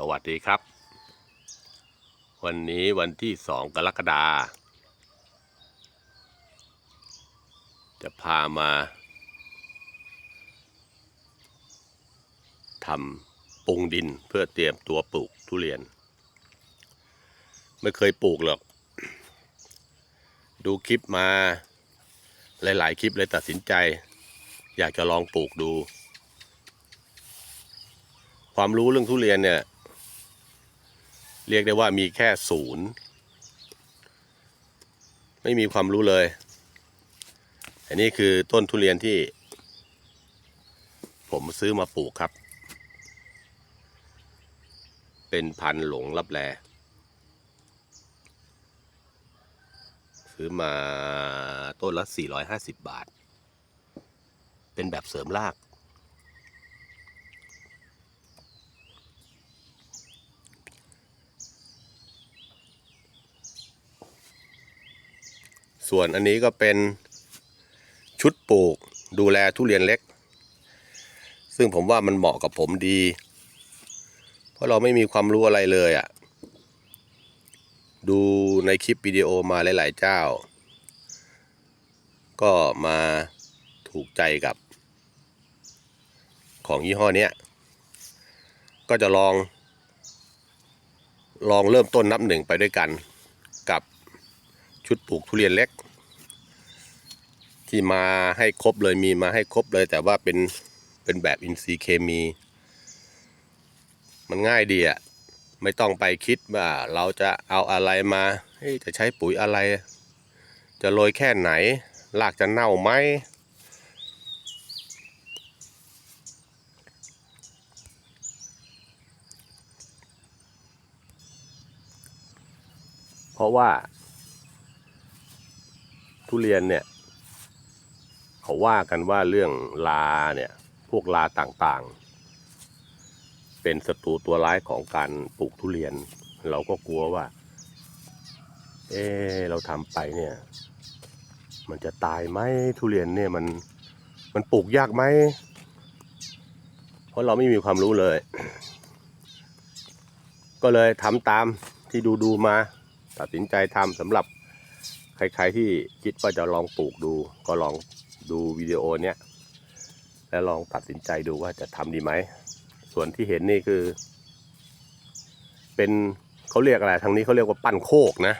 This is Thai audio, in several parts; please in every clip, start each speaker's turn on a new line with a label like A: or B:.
A: สวัสดีครับ วันนี้วันที่สองกรกฎาจะพามาทำปรุงดินเพื่อเตรียมตัวปลูกทุเรียน ไม่เคยปลูกหรอก ดูคลิปมา หลาย ๆ คลิปเลยตัดสินใจ อยากจะลองปลูกดูความรู้เรื่องทุเรียนเนี่ย เรียกได้ว่ามีแค่ศูนย์ไม่มีความรู้เลย อันนี้คือต้นทุเรียนที่ ผมซื้อมาปลูกครับ เป็นพันหลงรับแลซื้อมาต้นละ 450 บาท เป็นแบบเสริมราก ส่วนอันนี้ก็เป็นชุดปลูกดูแลทุเรียนเล็ก ซึ่งผมว่ามันเหมาะกับผมดี เพราะเราไม่มีความรู้อะไรเลยอะ่ะ ดูในคลิปวิดีโอมาหลาย ๆ เจ้า ก็มาถูกใจกับ ของยี่ห้อเนี้ยก็จะลอง ลองเริ่มต้นนับหนึ่งไปด้วยกัน ชุดปลูกทุเรียนเล็ก ที่มาให้ครบเลยมีมาให้ครบเลย แต่ว่าเป็นเป็นแบบอินทรีย์เคมี มันง่ายดีอะ่ะไม่ต้องไปคิดว่าเราจะเอาอะไรมาจะใช้ปุ๋ยอะไร จะโรยแค่ไหนรากจะเน่าไหมเพราะว่า ทุเรียนเนี่ย เขาว่ากันว่าเรื่องลาเนี่ย พวกลาต่างๆ เป็นศัตรูตัวร้ายของการปลูกทุเรียน เราก็กลัวว่า เออเราทำไปเนี่ย มันจะตายไหมทุเรียนเนี่ยมันมันปลูกยากไหมเพราะเราไม่มีความรู้เลย ก็เลยทำตามที่ดูดูๆมา ตัดสินใจทำสำหรับ ใครๆที่คิดว่าจะลองปลูกดู ก็ลองดูวิดีโอเนี้ยแล้วลองตัดสินใจดูว่าจะทำดีไหม ส่วนที่เห็นนี่คือ เป็นเขาเรียกอะไรทางนี้เขาเรียกว่าปั้นโคกนะ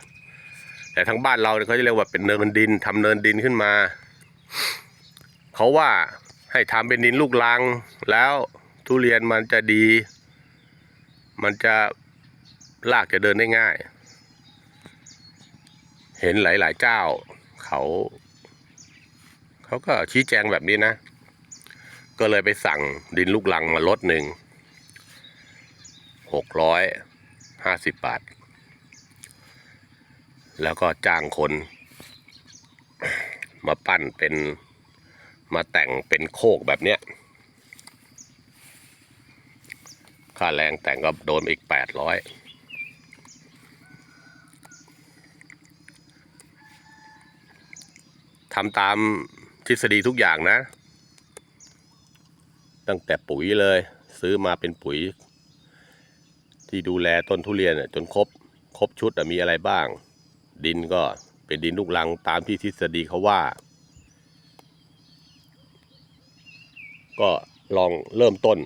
A: แต่ทางบ้านเราเนี่ยเขาจะเรียกว่าเป็นเนินดินทำเนินดินขึ้นมา เขาว่าให้ทำเป็นดินลูกรัง แล้วทุเรียนมันจะดี มันจะลากจะเดินได้ง่าย เห็นหลายๆเจ้า เขาเขาก็ชี้แจงแบบนี้นะ ก็เลยไปสั่งดินลูกลังมาลดหนึ่งหกร้อยห้าสิบบาท แล้วก็จ้างคน มาปั้นเป็นมาแต่งเป็นโคกแบบเนี้ยค่าแรงแต่งก็โดนอีกแปดร้อย ทำตามทฤษฎีทุกอย่างนะ ตั้งแต่ปุ๋ยเลย ซื้อมาเป็นปุ๋ย ที่ดูแลต้นทุเรียนน่ะจนครบครบชุดมีอะไรบ้าง ดินก็เป็นดินลูกรังตามที่ทฤษฎีเขาว่า ก็ลองเริ่มต้น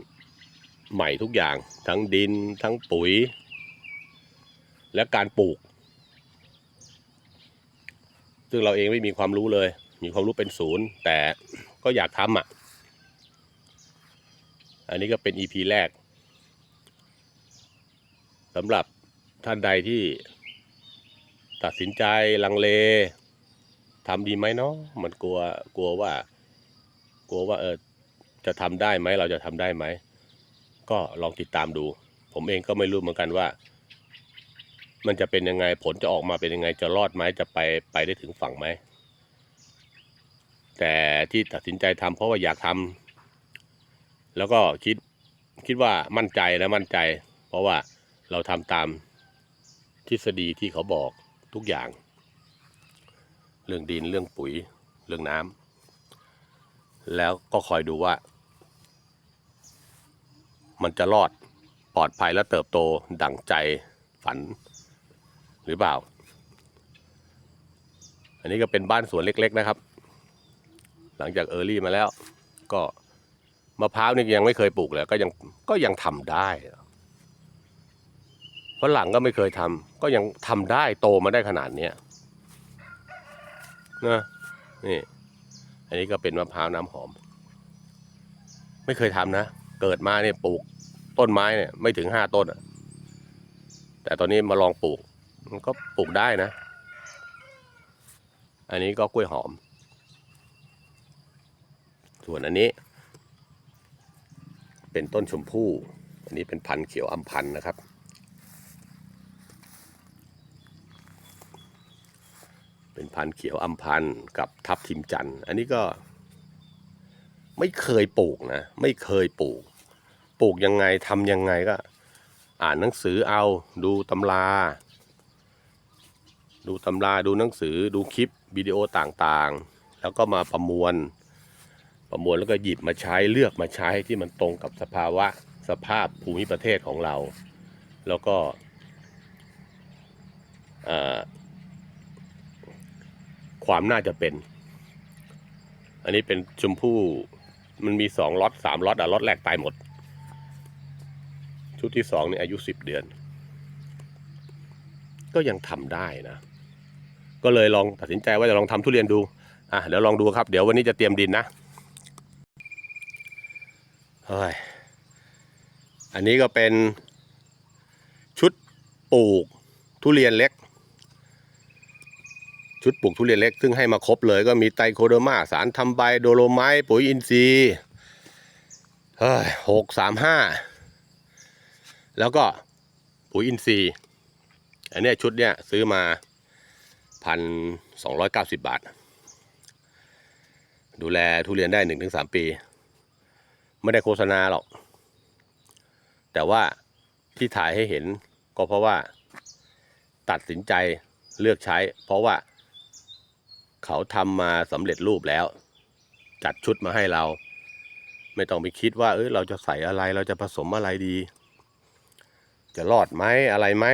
A: ใหม่ทุกอย่าง ทั้งดินทั้งปุ๋ย และการปลูก ซึ่งเราเองไม่มีความรู้เลย มีความรู้เป็นศูนย์ แต่ก็อยากทำอะ อันนี้ก็เป็น EP แรกสำหรับท่านใดที่ตัดสินใจลังเลทำดีไหมเนาะมันกลัวกลัวว่า กลัวว่าเออจะทำได้ไหมเราจะทำได้ไหม ก็ลองติดตามดู ผมเองก็ไม่รู้เหมือนกันว่า มันจะเป็นยังไงผลจะออกมาเป็นยังไงจะรอดไหมจะไปไปได้ถึงฝั่งไหม แต่ที่ตัดสินใจทำเพราะว่าอยากทำแล้วก็คิดคิดว่ามั่นใจนะมั่นใจ เพราะว่าเราทำตามทฤษฎีที่เขาบอกทุกอย่าง เรื่องดินเรื่องปุ๋ยเรื่องน้ำแล้วก็คอยดูว่า มันจะรอดปลอดภัยและเติบโตดั่งใจฝันหรือเปล่า อันนี้ก็เป็นบ้านสวนเล็ก ๆ นะครับ หลังจากเออร์ลี่มาแล้ว ก็มะพร้าวนี่ยังไม่เคยปลูกเลยก็ยังก็ยังทำได้ฝรั่งก็ไม่เคยทำก็ยังทำได้โตมาได้ขนาดเนี้ยนะนี่ อันนี้ก็เป็นมะพร้าวน้ำหอม ไม่เคยทำนะ เกิดมาเนี่ยปลูกต้นไม้เนี่ย ไม่ถึงห้าต้นอะแต่ตอนนี้มาลองปลูก มันก็ปลูกได้นะ อันนี้ก็กล้วยหอม ส่วนอันนี้ เป็นต้นชมพู่ อันนี้เป็นพันธุ์เขียวอัมพันธ์นะครับ เป็นพันธุ์เขียวอัมพันธ์กับทับทิมจันทร์อันนี้ก็ไม่เคยปลูกนะ ไม่เคยปลูก ปลูกยังไงทำยังไงก็ อ่านหนังสือเอาดูตำรา ดูตำราดูหนังสือดูคลิปวิดีโอต่างๆ แล้วก็มาประมวล ประมวลแล้วก็หยิบมาใช้เลือกมาใช้ที่มันตรงกับสภาวะสภาพภูมิประเทศของเรา แล้วก็ความน่าจะเป็น อันนี้เป็นชมพู่มันมีสองล็อตสามล็อตอะล็อตแรกตายหมด ชุดที่สองนี่อายุสิบเดือน ก็ยังทำได้นะ ก็เลยลองตัดสินใจว่าจะลองทำทุเรียนดู อะเดี๋ยวลองดูครับ เดี๋ยววันนี้จะเตรียมดินนะ เฮ้ยอันนี้ก็เป็นชุดปลูกทุเรียนเล็ก ชุดปลูกทุเรียนเล็ก ซึ่งให้มาครบเลยก็มีไตโคเดอร์มาสารทำใบโดโลไมต์ปุ๋ยอินทรีย์เฮ้ยหกสามห้าแล้วก็ปุ๋ยอินทรีย์ อันนี้ชุดเนี้ยซื้อมาพันสองร้อยเก้าสิบบาท ดูแลทุเรียนได้หนึ่งถึงสามปี ไม่ได้โฆษณาหรอก แต่ว่าที่ถ่ายให้เห็นก็เพราะว่า ตัดสินใจเลือกใช้ เพราะว่า เขาทำมาสำเร็จรูปแล้ว จัดชุดมาให้เรา ไม่ต้องไปคิดว่า เอ้ยเราจะใส่อะไรเราจะผสมอะไรดี จะรอดไหมอะไรไหม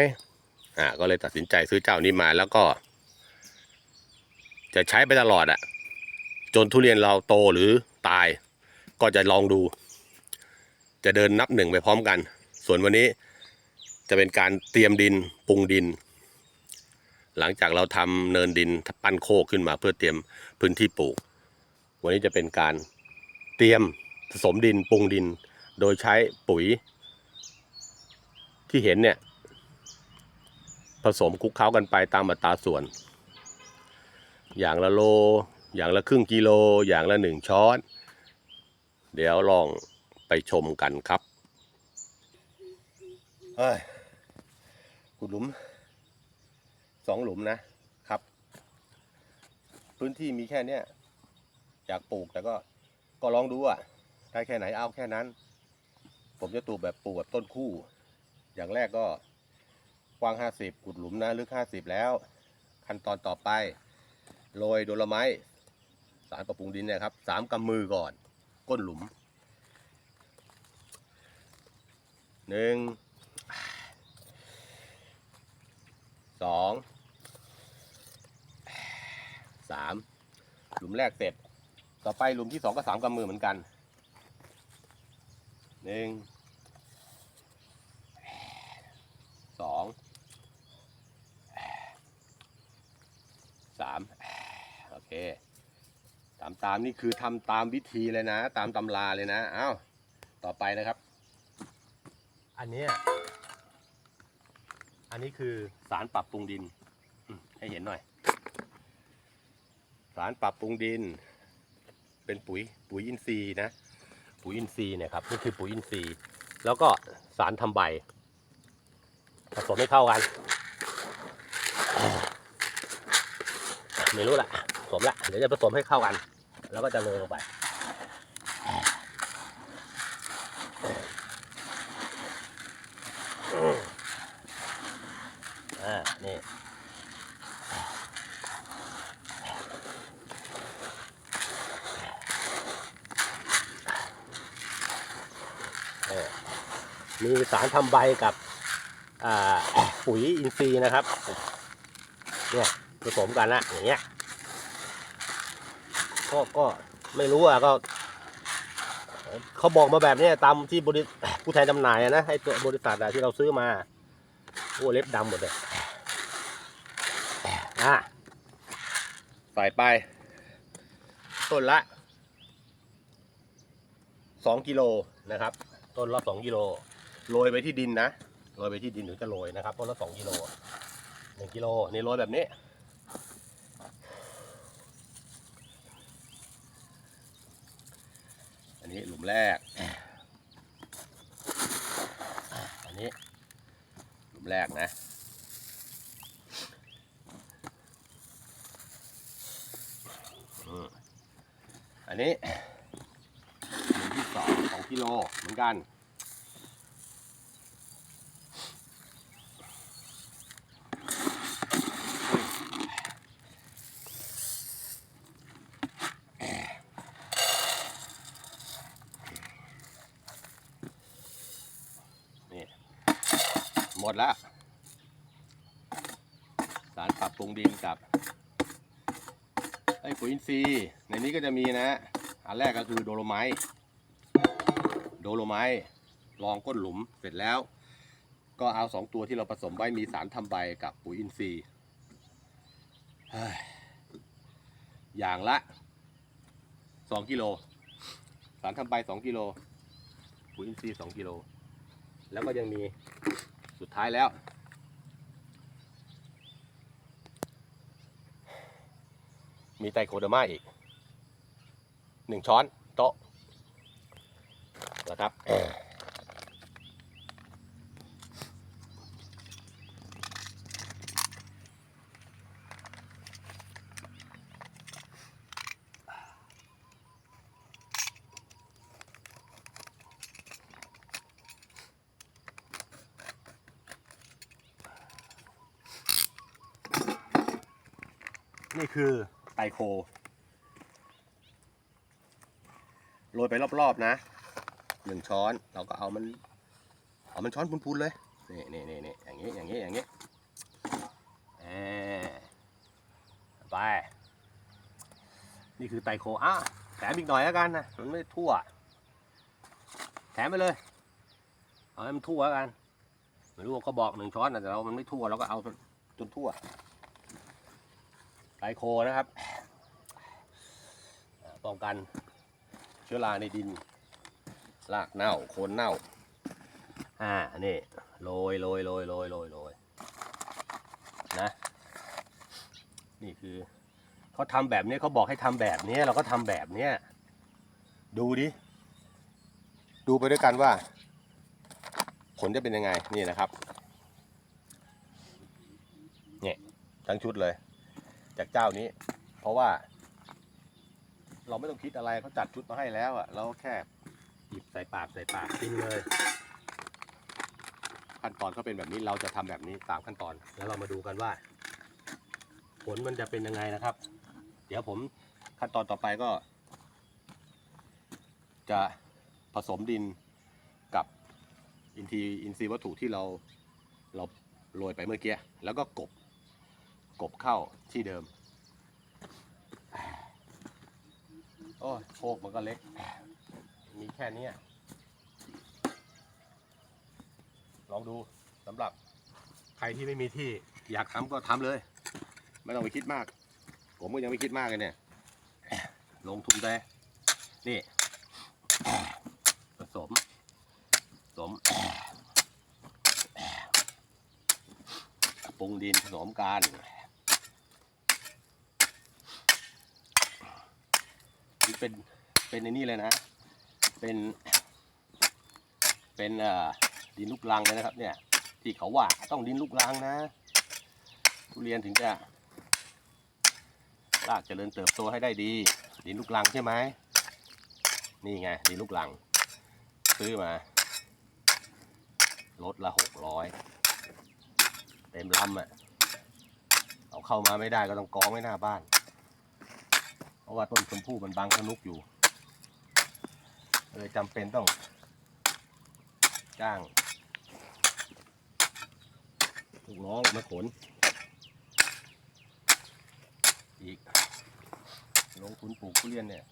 A: อ่าก็เลยตัดสินใจซื้อเจ้านี้มาแล้วก็ จะใช้ไปตลอดอะ จนทุเรียนเราโตหรือตาย ก็จะลองดู จะเดินนับหนึ่งไปพร้อมกัน ส่วนวันนี้จะเป็นการเตรียมดินปรุงดิน หลังจากเราทำเนินดินปั้นโคกขึ้นมา เพื่อเตรียมพื้นที่ปลูก วันนี้จะเป็นการเตรียมผสมดินปรุงดิน โดยใช้ปุ๋ย ที่เห็นเนี่ยผสมคลุกเคล้ากันไปตามอัตราส่วน อย่างละโล อย่างละครึ่งกิโล อย่างละหนึ่งช้อน เดี๋ยวลองไปชมกันครับเฮ้ยขุดหลุมสองหลุมนะครับ พื้นที่มีแค่เนี้ยอยากปลูกแต่ก็ก็ลองดูอะได้แค่ไหนเอาแค่นั้น ผมจะปลูกแบบปลูกแบบต้นคู่ อย่างแรกก็กว้าง 50ขุดหลุมนะลึก 50 แล้ว ขั้นตอนต่อไป โรยโดลไม้สารปรับปรุงดินเนี่ยครับสามกำมือก่อน ก้นหลุมหนึ่งสองสามหลุมแรกเสร็จ ต่อไปหลุมที่สองก็สามกำมือเหมือนกันหนึ่งสองสาม ตาตามนี่คือทำตามวิธีเลยนะ ตามตำราเลยนะเอ้าต่อไปนะครับ อันนี้อันนี้คือสารปรับปรุงดินให้เห็นหน่อย สารปรับปรุงดิน เป็นปุ๋ยปุ๋ยอินทรีย์นะ ปุ๋ยอินทรีย์เนี่ยครับนี่คือปุ๋ยอินทรีย์ แล้วก็สารทำใบผสมให้เข้ากันไม่รู้ละผสมละเดี๋ยวจะผสมให้เข้ากัน แล้วก็จะโรยลงไป อ่า นี่ มีสารทำใบกับปุ๋ยอินทรีย์นะครับ เนี่ยผสมกันนะอย่างเงี้ย ก็ก็ไม่รู้อะก็เขาบอกมาแบบนี้ตามที่บริผู้แทนจำหน่ายนะไอ้ตัวบริษัทที่เราซื้อมาโอ้เล็บดำหมดเลยอะใส่ไป ต้นละสองกิโลนะครับ ต้นละสองกิโลโรยไปที่ดินนะโรยไปที่ดินถึงจะโรยนะครับต้นละสองกิโลหนึ่งกิโลนี่โรยแบบนี้ นนี้หลุมแรก อันนี้ หลุมแรกนะอืมอันนี้หลุมที่สองสองกิโลเหมือนกันนี่ หมดแล้ว สารปรับปรุงดินกับไอ้ปุ๋ยอินทรีย์ในนี้ก็จะมีนะ อันแรกก็คือโดโลไมต์โดโลไมต์รองก้นหลุมเสร็จแล้ว ก็เอาสองตัวที่เราผสมไว้มีสารทำใบกับปุ๋ยอินทรีย์อย่างละสองกิโลสารทำใบสองกิโลปุ๋ยอินทรีย์สองกิโลแล้วก็ยังมี สุดท้ายแล้ว มีไตรโคเดอร์มาอีกหนึ่งช้อนโต๊ะนะครับ นี่คือไตรโคโรยไปรอบๆนะหนึ่งช้อนเราก็เอามันเอามันช้อนพูนๆเลยนี่นี่นี่นี่อย่างนี้อย่างนี้อย่างนี้เออไป นี่คือไตรโคอะแถมอีกหน่อยแล้วกันนะมันไม่ทั่ว แถมไปเลย เอาให้มันทั่วแล้วกันไม่รู้ว่าเขาบอกหนึ่งช้อนนะแต่เรามันไม่ทั่วเราก็เอาจนทั่ว ไตรโคนะครับป้องกันเชื้อราในดินรากเน่าโคนเน่าอ่านี่โรยโรยโรยโรยโรยโรยนะนี่คือเขาทำแบบนี้เขาบอกให้ทำแบบนี้เราก็ทำแบบนี้ดูดิ ดูไปด้วยกันว่า ผลจะเป็นยังไงนี่นะครับเนี่ยทั้งชุดเลย จากเจ้านี้ เพราะว่า เราไม่ต้องคิดอะไรเขาจัดชุดมาให้แล้วอะเราแค่หยิบใส่ปากใส่ปากกินเลย ขั้นตอนเขาเป็นแบบนี้เราจะทำแบบนี้ตามขั้นตอน แล้วเรามาดูกันว่า ผลมันจะเป็นยังไงนะครับ เดี๋ยวผมขั้นตอนต่อไปก็ จะผสมดินกับอินทีอินทรีย์วัตถุที่เราเราโรยไปเมื่อกี้แล้วก็กบ กบเข้าที่เดิม โอ้โคกมันก็เล็ก มีแค่นี้ลองดูสำหรับใครที่ไม่มีที่อยากทำก็ทำเลย ไม่ต้องไปคิดมาก ผมก็ยังไม่คิดมากเลยเนี่ย ลงทุนไปนี่ผสมผสมปรุงดินผสมกัน เป็นเป็นในนี่เลยนะ เป็น เป็นเอ่อดินลูกรังเลยนะครับ เนี่ย ที่เขาว่าต้องดินลูกรังนะ ทุเรียนถึงจะรากเจริญเติบโตให้ได้ดี ดินลูกรังใช่ไหมนี่ไงดินลูกรัง ซื้อมาลดละหกร้อยเต็มลำอะเอาเข้ามาไม่ได้ก็ต้องกองไว้หน้าบ้าน ราะว่าต้นชมพู่มันบางพนุกอยู่เลยจำเป็นต้อง จ้างลูกน้องมาขน อีก ลงทุนปลูกทุเรียนเนี่ย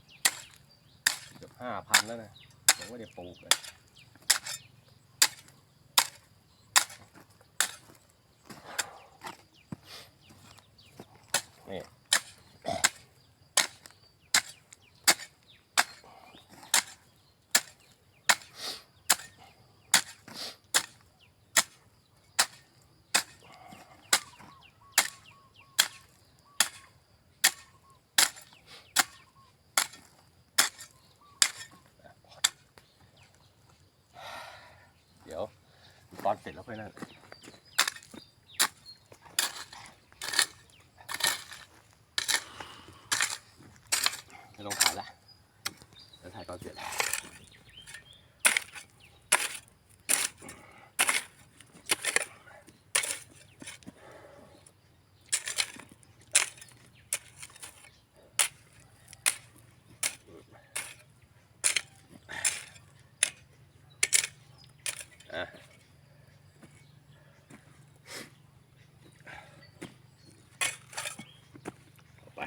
A: เกือบห้าพันแล้วนะยังไม่ได้ปลูกเลย ตอนเสร็จแล้วค่อยนั่นไม่ต้องถ่ายละเดี๋ยวถ่ายตอนเสร็จอะ เอาไป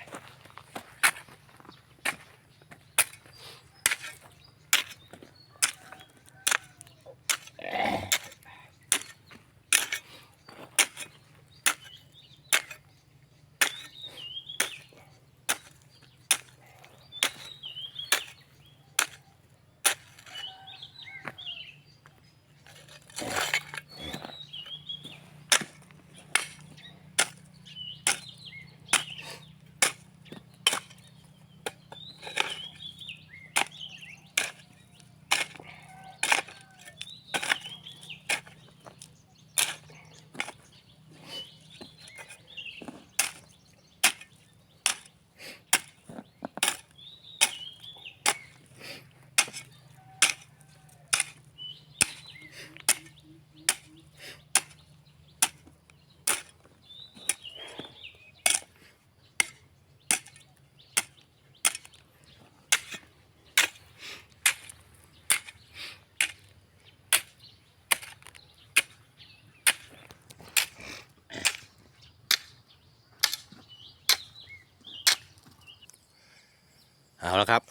A: เอาแล้วครับ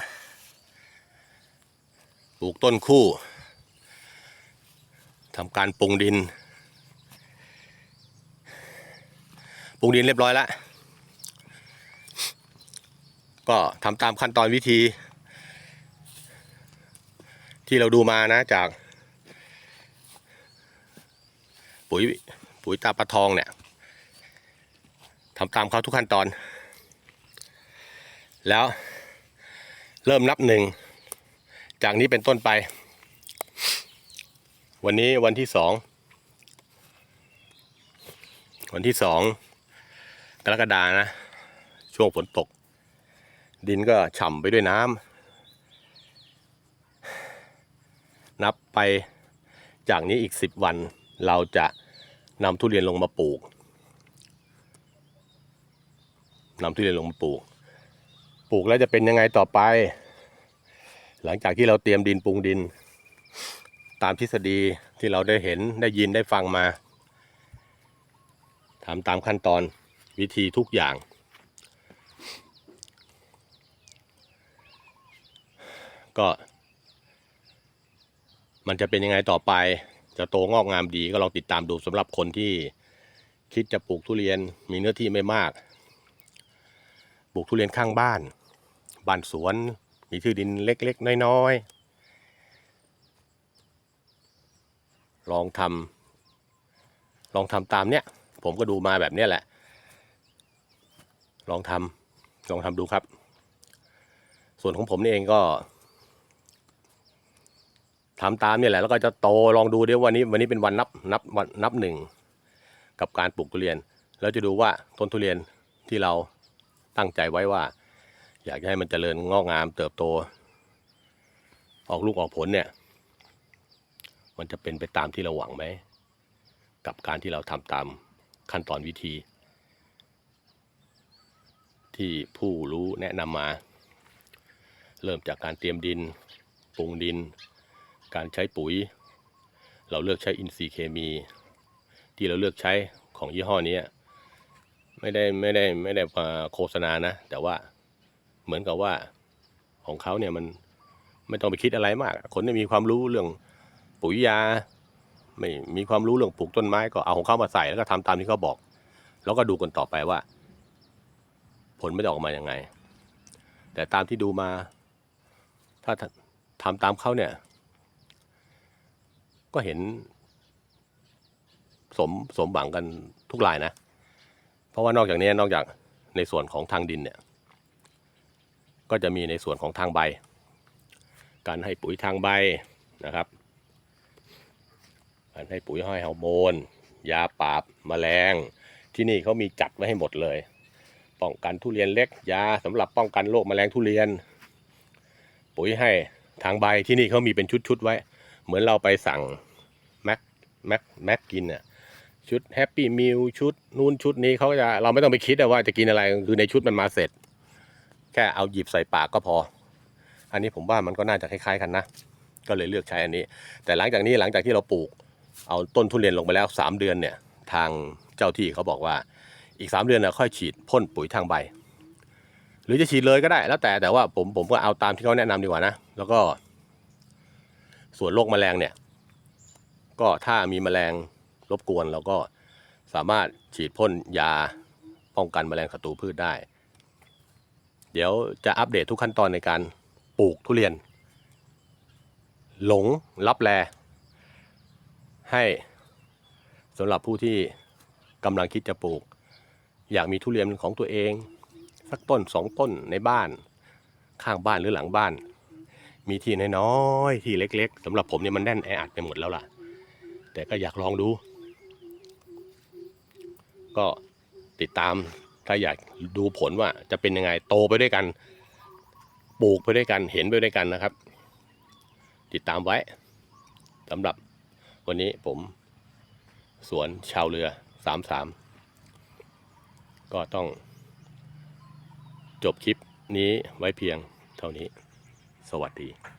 A: ปลูกต้นคู่ทำการปรุงดิน ปรุงดินเรียบร้อยแล้ว ก็ทำตามขั้นตอนวิธี ที่เราดูมานะจาก ปุ๋ยปุ๋ยตาปลาทองเนี่ยทำตามเขาทุกขั้นตอน แล้ว เริ่มนับหนึ่ง จากนี้เป็นต้นไป วันนี้วันที่สอง วันที่สองกรกฎานะ ช่วงฝนตก ดินก็ฉ่ำไปด้วยน้ำ นับไปจากนี้อีกสิบวัน เราจะนำทุเรียนลงมาปลูกนำทุเรียนลงมาปลูก ปลูกแล้วจะเป็นยังไงต่อไป หลังจากที่เราเตรียมดินปรุงดิน ตามทฤษฎีที่เราได้เห็นได้ยินได้ฟังมาทำตามขั้นตอนวิธีทุกอย่าง ก็ มันจะเป็นยังไงต่อไป จะโตงอกงามดีก็ลองติดตามดูสำหรับคนที่คิดจะปลูกทุเรียนมีเนื้อที่ไม่มาก ปลูกทุเรียนข้างบ้าน บ้านสวน มีที่ดินเล็กๆ น้อยๆ ลองทำลองทำตามเนี้ย ผมก็ดูมาแบบเนี้ยแหละ ลองทำลองทำดูครับ ส่วนของผมนี่เองก็ทำตามเนี่ยแหละแล้วก็จะโตลองดูเดี๋ยววันนี้วันนี้เป็นวันนับนับวันนับหนึ่งกับการปลูกทุเรียน แล้วจะดูว่าต้นทุเรียนที่เราตั้งใจไว้ว่า อยากให้มันเจริญงอกงามเติบโต ออกลูกออกผลเนี่ย มันจะเป็นไปตามที่เราหวังไหม กับการที่เราทำตามขั้นตอนวิธี ที่ผู้รู้แนะนำมา เริ่มจากการเตรียมดินปรุงดิน การใช้ปุ๋ย เราเลือกใช้อินทรีย์เคมี ที่เราเลือกใช้ของยี่ห้อนี้ไม่ได้ไม่ได้ไม่ได้มาโฆษณานะ แต่ว่า เหมือนกับว่าของเขาเนี่ยมันไม่ต้องไปคิดอะไรมาก คนที่มีความรู้เรื่องปุ๋ยยา ไม่มีความรู้เรื่องปลูกต้นไม้ก็เอาของเขามาใส่แล้วก็ทำตามที่เขาบอก แล้วก็ดูกันต่อไปว่า ผลไม่ได้ออกมาอย่างไง แต่ตามที่ดูมา ถ้าทำตามเขาเนี่ย ก็เห็น สมสมหวังกันทุกรายนะ เพราะว่านอกจากนี้นอกจากในส่วนของทางดินเนี่ย ก็จะมีในส่วนของทางใบ การให้ปุ๋ยทางใบนะครับ การให้ปุ๋ยห้อยฮอร์โมน ยาปราบแมลง ที่นี่เขามีจัดไว้ให้หมดเลย ป้องกันทุเรียนเล็ก ยาสำหรับป้องกันโรคแมลงทุเรียน ปุ๋ยให้ทางใบที่นี่เขามีเป็นชุดๆไว้ เหมือนเราไปสั่งแม็กแม็กแม็กกินอะชุดแฮปปี้มิลชุดนู่นชุดนี้เขาจะเราไม่ต้องไปคิดว่าจะกินอะไรคือในชุดมันมาเสร็จ แค่เอาหยิบใส่ปากก็พอ อันนี้ผมว่ามันก็น่าจะคล้ายๆกันนะ ก็เลยเลือกใช้อันนี้ แต่หลังจากนี้หลังจากที่เราปลูก เอาต้นทุเรียนลงไปแล้วสามเดือนเนี่ย ทางเจ้าที่เขาบอกว่าอีกสามเดือนน่ะค่อยฉีดพ่นปุ๋ยทางใบ หรือจะฉีดเลยก็ได้แล้วแต่แต่ว่าผมผมก็เอาตามที่เขาแนะนำดีกว่านะ แล้วก็ ส่วนโรคแมลงเนี่ย ก็ถ้ามีแมลงรบกวนเราก็สามารถฉีดพ่นยาป้องกันแมลงศัตรูพืชได้ เดี๋ยวจะอัปเดตทุกขั้นตอนในการปลูกทุเรียน หลงรับแลให้สำหรับผู้ที่กำลังคิดจะปลูก อยากมีทุเรียนของตัวเอง สักต้นสองต้นในบ้าน ข้างบ้านหรือหลังบ้าน มีที่น้อยๆที่เล็กๆสำหรับผมเนี่ยมันแน่นแออัดไปหมดแล้วล่ะ แต่ก็อยากลองดู ก็ติดตาม ถ้าอยากดูผลว่าจะเป็นยังไงโตไปด้วยกัน ปลูกไปด้วยกันเห็นไปด้วยกันนะครับ ติดตามไว้สำหรับวันนี้ผมสวนชาวเรือสามสามก็ต้องจบคลิปนี้ไว้เพียงเท่านี้ สวัสดี